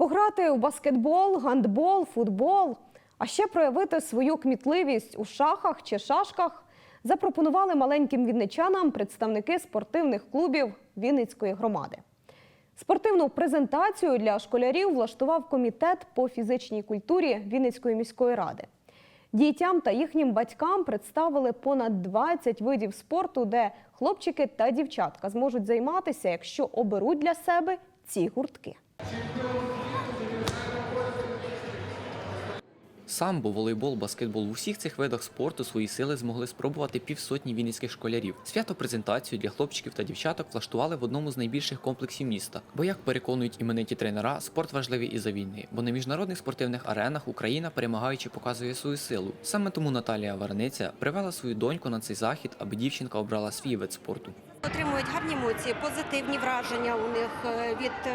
Пограти у баскетбол, гандбол, футбол, а ще проявити свою кмітливість у шахах чи шашках запропонували маленьким вінничанам представники спортивних клубів Вінницької громади. Спортивну презентацію для школярів влаштував комітет по фізичній культурі Вінницької міської ради. Дітям та їхнім батькам представили понад 20 видів спорту, де хлопчики та дівчатка зможуть займатися, якщо оберуть для себе ці гуртки. Самбо, волейбол, баскетбол в усіх цих видах спорту свої сили змогли спробувати півсотні вінницьких школярів. Свято презентацію для хлопчиків та дівчаток влаштували в одному з найбільших комплексів міста. Бо, як переконують імениті тренера, спорт важливий і за війни, бо на міжнародних спортивних аренах Україна перемагаючи показує свою силу. Саме тому Наталія Варниця привела свою доньку на цей захід, аби дівчинка обрала свій вид спорту. Отримують гарні емоції, позитивні враження у них е, від е,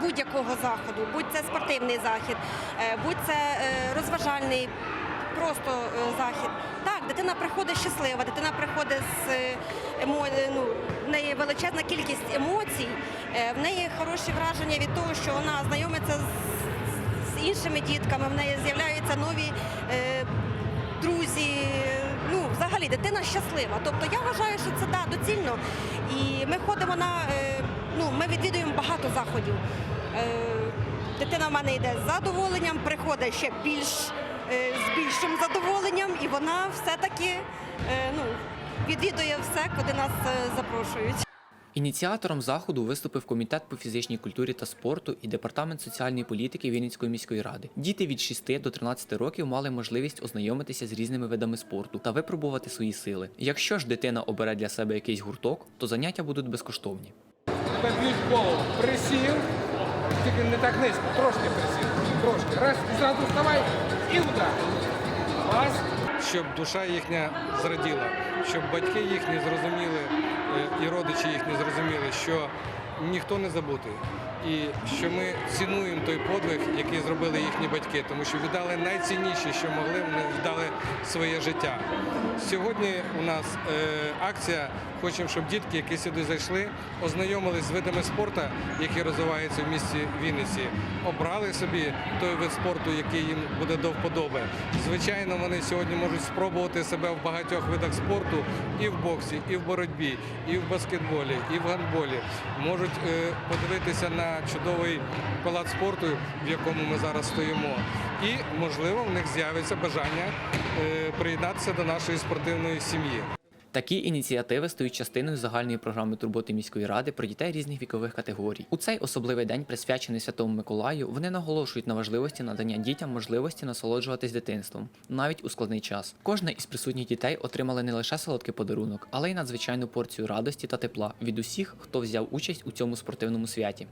будь-якого заходу, будь це спортивний захід, е, будь це розважальний просто захід. Так, дитина приходить щаслива, дитина приходить з ну, в неї величезна кількість емоцій, в неї хороші враження від того, що вона знайомиться з іншими дітками, в неї з'являються нові. Дитина щаслива. Тобто я вважаю, що це да, доцільно. І ми ходимо на е, ну, ми відвідуємо багато заходів. Е, дитина в мене йде з задоволенням, приходить ще більш е, з більшим задоволенням, і вона все-таки ну, відвідує все, куди нас запрошують. Ініціатором заходу виступив комітет по фізичній культурі та спорту і департамент соціальної політики Вінницької міської ради. Діти від 6 до 13 років мали можливість ознайомитися з різними видами спорту та випробувати свої сили. Якщо ж дитина обере для себе якийсь гурток, то заняття будуть безкоштовні. Б'ють. Присів, тільки не так низько, трошки присів. Трошки. Раз, зразу вставай і удар. Раз. Щоб душа їхня зраділа, щоб батьки їхні зрозуміли е, і родичі їхні зрозуміли, що ніхто не забутий. І що ми цінуємо той подвиг, який зробили їхні батьки, тому що віддали найцінніше, що могли, вони віддали своє життя. Сьогодні у нас е, акція. Хочемо, щоб дітки, які сюди зайшли, ознайомились з видами спорту, які розвиваються в місті Вінниці, обрали собі той вид спорту, який їм буде до вподоби. Звичайно, вони сьогодні можуть спробувати себе в багатьох видах спорту і в боксі, і в боротьбі, і в баскетболі, і в гандболі. Можуть е, подивитися на чудовий палац спорту, в якому ми зараз стоїмо. І, можливо, в них з'явиться бажання е, приєднатися до нашої спортивної сім'ї. Такі ініціативи стають частиною загальної програми турботи міської ради про дітей різних вікових категорій. У цей особливий день, присвячений Святому Миколаю, вони наголошують на важливості надання дітям можливості насолоджуватись дитинством, навіть у складний час. Кожна із присутніх дітей отримала не лише солодкий подарунок, але й надзвичайну порцію радості та тепла від усіх, хто взяв участь у цьому спортивному святі.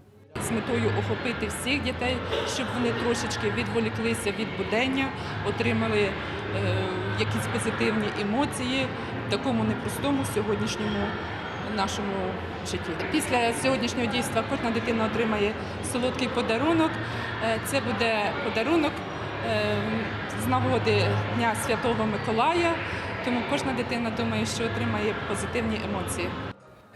З метою охопити всіх дітей, щоб вони трошечки відволіклися від будення, отримали е, якісь позитивні емоції в такому непростому сьогоднішньому нашому житті. Після сьогоднішнього дійства кожна дитина отримає солодкий подарунок. Е, Це буде подарунок е, з нагоди Дня Святого Миколая. Тому кожна дитина думає, що отримає позитивні емоції.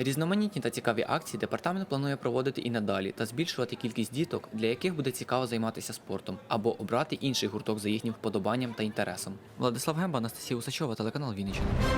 Різноманітні та цікаві акції департамент планує проводити і надалі та збільшувати кількість діток, для яких буде цікаво займатися спортом, або обрати інший гурток за їхнім вподобанням та інтересом. Владислав Гемба, Анастасія Усачова, телеканал Вінниччина.